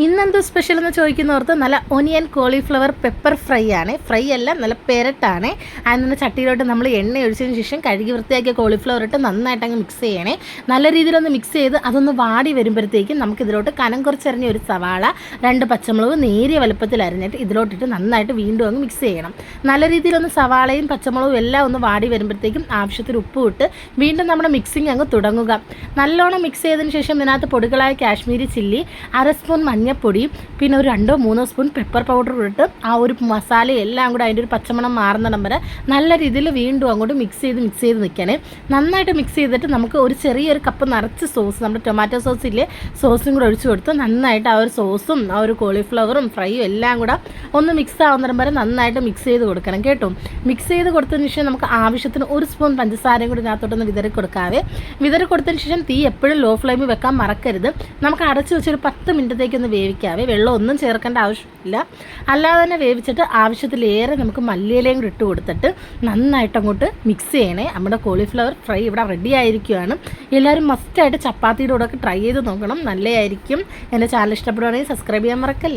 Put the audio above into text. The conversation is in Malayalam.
ഇന്നെന്ത് സ്പെഷ്യൽ എന്ന് ചോദിക്കുന്നവർക്ക് നല്ല ഒനിയൻ കോളിഫ്ലവർ പെപ്പർ ഫ്രൈ ആണ്. ഫ്രൈ അല്ല നല്ല പെരട്ടാണ്. അതിന് ചട്ടിയിലോട്ട് നമ്മൾ എണ്ണ ഒഴിച്ചതിന് ശേഷം കഴുകി വൃത്തിയാക്കിയ കോളിഫ്ലവർ ഇട്ട് നന്നായിട്ട് അങ്ങ് മിക്സ് ചെയ്യണേ. നല്ല രീതിയിലൊന്ന് മിക്സ് ചെയ്ത് അതൊന്ന് വാടി വരുമ്പോഴത്തേക്കും നമുക്ക് ഇതിലോട്ട് കനം കുറച്ചറിഞ്ഞ ഒരു സവാള രണ്ട് പച്ചമുളക് നേരിയ വലുപ്പത്തിൽ അരിഞ്ഞിട്ട് ഇതിലോട്ടിട്ട് നന്നായിട്ട് വീണ്ടും അങ്ങ് മിക്സ് ചെയ്യണം. നല്ല രീതിയിലൊന്ന് സവാളയും പച്ചമുളകും എല്ലാം ഒന്ന് വാടി വരുമ്പോഴത്തേക്കും ആവശ്യത്തിന് ഉപ്പ് ഇട്ട് വീണ്ടും നമ്മുടെ മിക്സിങ് അങ്ങ് തുടങ്ങുക. നല്ലോണം മിക്സ് ചെയ്തതിന് ശേഷം ഇതിനകത്ത് പൊടികളായ കാശ്മീരി ചില്ലി അര സ്പൂൺ മഞ്ഞൾപ്പൊടി പിന്നെ ഒരു രണ്ടോ മൂന്നോ സ്പൂൺ പെപ്പർ പൗഡർ ഇട്ട് ആ ഒരു മസാല എല്ലാം കൂടെ അതിന്റെ ഒരു പച്ചമണം മാറുന്നിടം വരെ നല്ല രീതിയിൽ വീണ്ടും അങ്ങോട്ട് മിക്സ് ചെയ്ത് മിക്സ് ചെയ്ത് നിൽക്കണേ നന്നായിട്ട് മിക്സ് ചെയ്തിട്ട് നമുക്ക് ഒരു ചെറിയൊരു കപ്പ് നിറച്ച് സോസ് നമ്മുടെ ടൊമാറ്റോ സോസ് ഇല്ലേ സോസും കൂടെ ഒഴിച്ചു കൊടുത്ത് നന്നായിട്ട് ആ ഒരു സോസും ആ ഒരു കോളിഫ്ലവറും ഫ്രൈയും എല്ലാം കൂടെ ഒന്ന് മിക്സ് ആവുന്നിടം വരെ നന്നായിട്ട് മിക്സ് ചെയ്ത് കൊടുക്കണം കേട്ടോ. മിക്സ് ചെയ്ത് കൊടുത്തതിന് ശേഷം നമുക്ക് ആവശ്യത്തിന് ഒരു സ്പൂൺ പഞ്ചസാരയും കൂടി ഇതിനകത്തോട്ടൊന്ന് വിതറി കൊടുക്കാതെ വിതറി കൊടുത്തതിന് ശേഷം തീ എപ്പോഴും ലോ ഫ്ലെയിമിൽ വെക്കാൻ മറക്കരുത്. നമുക്ക് അടച്ചു വെച്ചൊരു പത്ത് മിനിറ്റത്തേക്കൊന്ന് വേവിക്കാവേ വെള്ളം ഒന്നും ചേർക്കേണ്ട ആവശ്യമില്ല. അല്ലാതെ തന്നെ വേവിച്ചിട്ട് ആവശ്യത്തിലേറെ നമുക്ക് മല്ലിയിലയും കൂടി ഇട്ട് കൊടുത്തിട്ട് നന്നായിട്ട് അങ്ങോട്ട് മിക്സ് ചെയ്യണേ. നമ്മുടെ കോളിഫ്ലവർ ഫ്രൈ ഇവിടെ റെഡി ആയിരിക്കുകയാണ് എല്ലാവരും മസ്റ്റായിട്ട് ചപ്പാത്തിയുടെ കൂടെ ട്രൈ ചെയ്ത് നോക്കണം. നല്ലതായിരിക്കും. എന്റെ ചാനൽ ഇഷ്ടപ്പെടുവാണെങ്കിൽ സബ്സ്ക്രൈബ് ചെയ്യാൻ മറക്കല്ല?